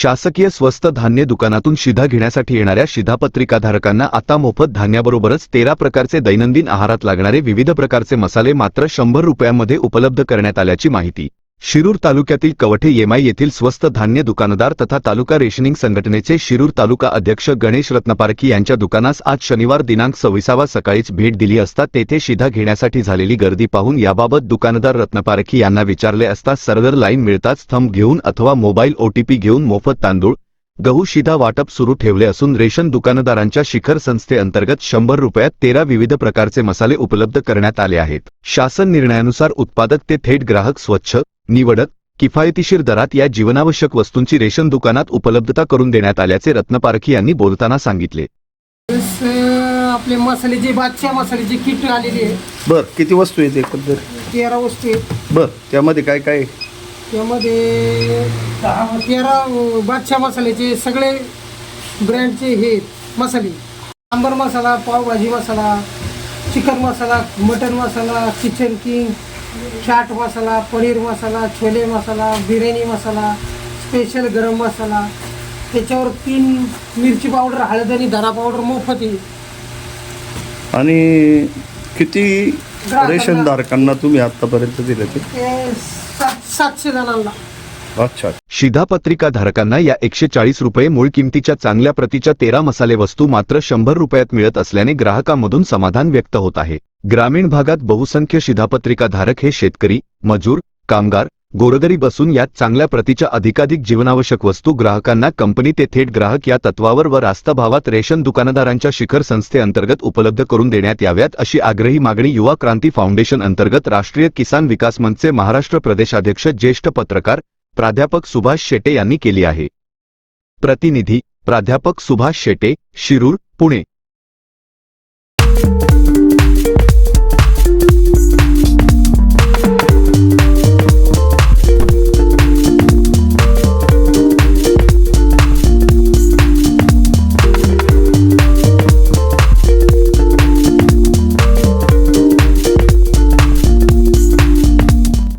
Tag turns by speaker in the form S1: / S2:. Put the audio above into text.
S1: शासकीय स्वस्त धान्य दुकानातून शिधा घेण्यासाठी येणाऱ्या शिधापत्रिकाधारकांना आता मोफत धान्याबरोबरच तेरा प्रकारचे दैनंदिन आहारात लागणारे विविध प्रकारचे मसाले मात्र शंभर रुपयांमध्ये उपलब्ध करण्यात आल्याची माहिती. शिरूर तालुक्यातील कवठे येमाई येथील स्वस्त धान्य दुकानदार तथा तालुका रेशनिंग संघटनेचे शिरूर तालुका अध्यक्ष गणेश रत्नपारखी यांच्या दुकानास आज शनिवार दिनांक सव्वीसावा सकाळीच भेट दिली असता तेथे शिधा घेण्यासाठी झालेली गर्दी पाहून याबाबत दुकानदार रत्नपारखी यांना विचारले असता सर्व्हर लाईन मिळताच थंब घेऊन अथवा मोबाईल ओटीपी घेऊन मोफत तांदूळ गहू शिधा वाटप सुरू ठेवले असून रेशन दुकानदारांच्या शिखर संस्थेअंतर्गत शंभर रुपयात तेरा विविध प्रकारचे मसाले उपलब्ध करण्यात आले आहेत. शासन निर्णयानुसार उत्पादक ते थेट ग्राहक स्वच्छ निवडक किफायतशीर दरात या जीवनावश्यक वस्तूंची रेशन दुकानात उपलब्धता करून देण्यात आल्याचे रत्नपारखी यांनी बोलताना सांगितले.
S2: आपले मसाले जे बादशाह मसाल्याचे किट आलेली आहे.
S3: बर किती वस्तू आहेत एकंदर?
S2: तेरा वस्तू आहेत.
S3: बर त्यामध्ये काय काय आहे?
S2: त्यामध्ये तेरा अं, बादशाह मसाल्याचे सगळे ब्रँडचे हे मसाले. Sambar masala pav bhaji masala chicken masala mutton masala Kitchen King chaat masala paneer masala chole masala biryani masala special garam masala. त्याच्यावर तीन मिरची पावडर हळद आणि धना पावडर मोफत आहे.
S3: आणि किती
S2: ग्राहकांना-
S3: रेशन धारकांना तुम्ही आतापर्यंत दिले ते?
S2: ते सात सातशे जणांना.
S3: अच्छा.
S1: शिधापत्रिका धारकांना या एकशे चाळीस रुपये मूळ किमतीच्या चांगल्या प्रतीच्या तेरा मसाले वस्तू मात्र शंभर रुपयात मिळत असल्याने ग्राहकांमधून समाधान व्यक्त होत आहे. ग्रामीण भागात बहुसंख्य शिधापत्रिकाधारक हे शेतकरी मजूर कामगार गोरगरीब बसून यात चांगल्या प्रतीच्या अधिकाधिक जीवनावश्यक वस्तू ग्राहकांना कंपनी ते थेट ग्राहक या तत्वावर व रास्त भावात रेशन दुकानदारांच्या शिखर संस्थेअंतर्गत उपलब्ध करून देण्यात याव्यात अशी आग्रही मागणी युवा क्रांती फाउंडेशन अंतर्गत राष्ट्रीय किसान विकास मंचचे महाराष्ट्र प्रदेशाध्यक्ष ज्येष्ठ पत्रकार प्राध्यापक सुभाष शेटे यांनी केली आहे. प्रतिनिधी प्राध्यापक सुभाष शेटे शिरूर पुणे.